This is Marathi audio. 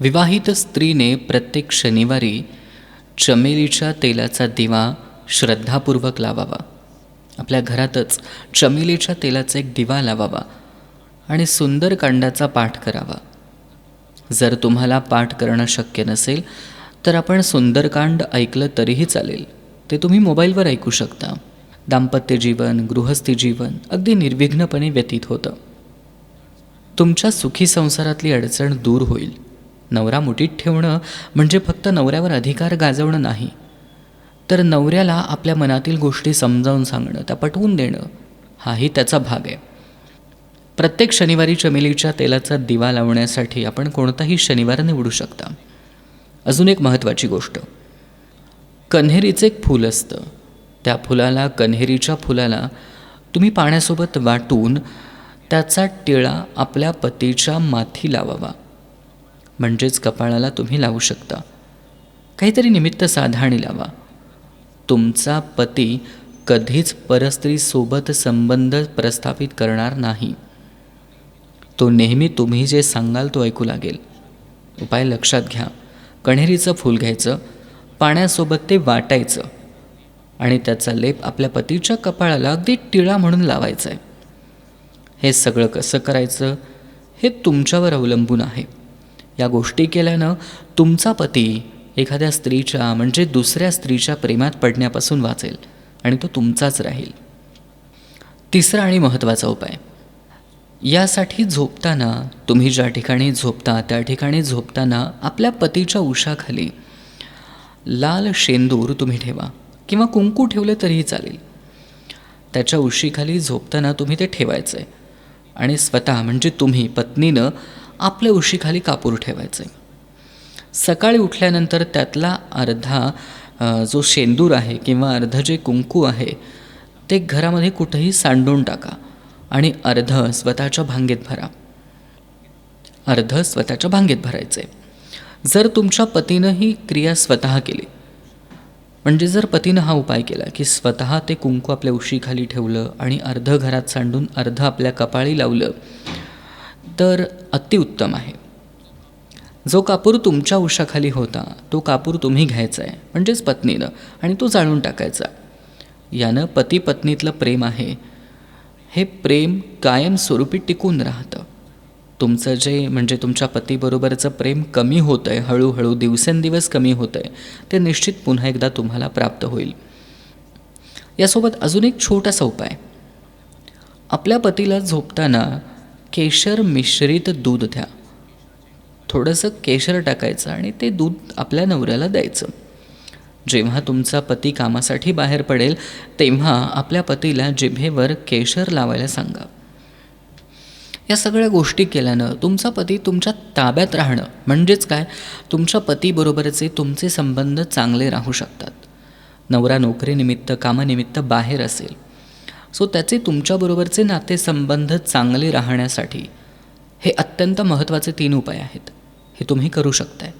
विवाहित स्त्रीने प्रत्येक शनिवारी चमेलीच्या तेलाचा दिवा श्रद्धापूर्वक लावावा. आपल्या घरातच चमेलीच्या तेलाचा एक दिवा लावावा आणि सुंदरकांडाचा पाठ करावा. जर तुम्हाला पाठ करणं शक्य नसेल तर आपण सुंदरकांड ऐकलं तरीही चालेल. ते तुम्ही मोबाईलवर ऐकू शकता. दाम्पत्य जीवन गृहस्थी जीवन अगदी निर्विघ्नपणे व्यतीत होतं. तुमच्या सुखी संसारातली अडचण दूर होईल. नवरा मुठीत ठेवणं म्हणजे फक्त नवऱ्यावर अधिकार गाजवणं नाही. तर नवऱ्याला आपल्या मनातील गोष्टी समजावून सांगणं त्या पटवून देणं हाही त्याचा भाग आहे. प्रत्येक शनिवारी चमेलीच्या तेलाचा दिवा लावण्यासाठी आपण कोणताही शनिवार निवडू शकता. अजून एक महत्त्वाची गोष्ट. कन्हेरीचं एक फूल असतं. त्या फुलाला कन्हेरीच्या फुलाला तुम्ही पाण्यासोबत वाटून त्याचा टिळा आपल्या पतीच्या माथी लावावा. म्हणजेच कपाळाला तुम्ही लावू शकता. काहीतरी निमित्त साधाणी लावा. तुमचा पती कधीच परस्त्रीसोबत संबंध प्रस्थापित करणार नाही. तो नेहमी तुम्ही जे सांगाल तो ऐकू लागेल. उपाय लक्षात घ्या. कण्हेरीचं फूल घ्यायचं पाण्यासोबत ते वाटायचं आणि त्याचा लेप आपल्या पतीच्या कपाळाला अगदी टिळा म्हणून लावायचा आहे हे सगळं कसं करायचं हे तुमच्यावर अवलंबून आहे. या गोष्टी केल्यानं तुमचा पती एखाद्या स्त्रीच्या म्हणजे दुसऱ्या स्त्रीच्या प्रेमात पडण्यापासून वाचेल आणि तो तुमचाच राहील. तिसरा आणि महत्त्वाचा उपाय. यासाठी झोपताना तुम्ही ज्या ठिकाणी झोपता त्या ठिकाणी झोपताना आपल्या पतीच्या उशाखाली लाल शेंदूर तुम्ही ठेवा किंवा कुंकू ठेवलं तरीही चालेल. त्याच्या उशीखाली झोपताना तुम्ही ते ठेवायचं आहे आणि स्वतः म्हणजे तुम्ही पत्नीनं आपल्या उशीखाली कापूर ठेवायचे सकाळी उठल्यानंतर त्यातला अर्धा जो शेंदूर आहे किंवा अर्ध जे कुंकू आहे ते घरामध्ये कुठेही सांडून टाका आणि अर्ध स्वतःच्या भांगेत भरा. अर्ध स्वतःच्या भांगेत भरायचे जर तुमच्या पतीनं ही क्रिया स्वतः केली म्हणजे जर पतीनं हा उपाय केला की स्वतः ते कुंकू आपल्या उशीखाली ठेवलं आणि अर्ध घरात सांडून अर्ध आपल्या कपाळी लावलं तर अतिउत्तम आहे. जो कापूर तुमच्या उशाखाली होता तो कापूर तुम्ही घ्यायचा आहे म्हणजेच पत्नीनं आणि तो जाळून टाकायचा. यानं पती पत्नीतलं प्रेम आहे. हे प्रेम कायमस्वरूपी टिकून राहतं. तुमचं जे म्हणजे तुमच्या पतीबरोबरचं प्रेम कमी होतं आहे हळूहळू दिवसेंदिवस कमी होतं आहे ते निश्चित पुन्हा एकदा तुम्हाला प्राप्त होईल. यासोबत अजून एक छोटासा उपाय. आपल्या पतीला झोपताना केशर मिश्रित दूध द्या. थोडंसं केशर टाकायचं आणि ते दूध आपल्या नवऱ्याला द्यायचं. जेव्हा तुमचा पती कामासाठी बाहेर पडेल तेव्हा आपल्या पतीला जिभेवर केशर लावायला सांगा. या सगळ्या गोष्टी केल्यानं तुमचा पती तुमच्या ताब्यात राहणं म्हणजेच काय? तुमच्या पतीबरोबरचे तुमचे संबंध चांगले राहू शकतात. नवरा नोकरीनिमित्त कामानिमित्त बाहेर असेल सो त्याचे तुमच्याबरोबरचे नातेसंबंध चांगले राहण्यासाठी हे अत्यंत महत्त्वाचे तीन उपाय आहेत. हे तुम्ही करू शकताय.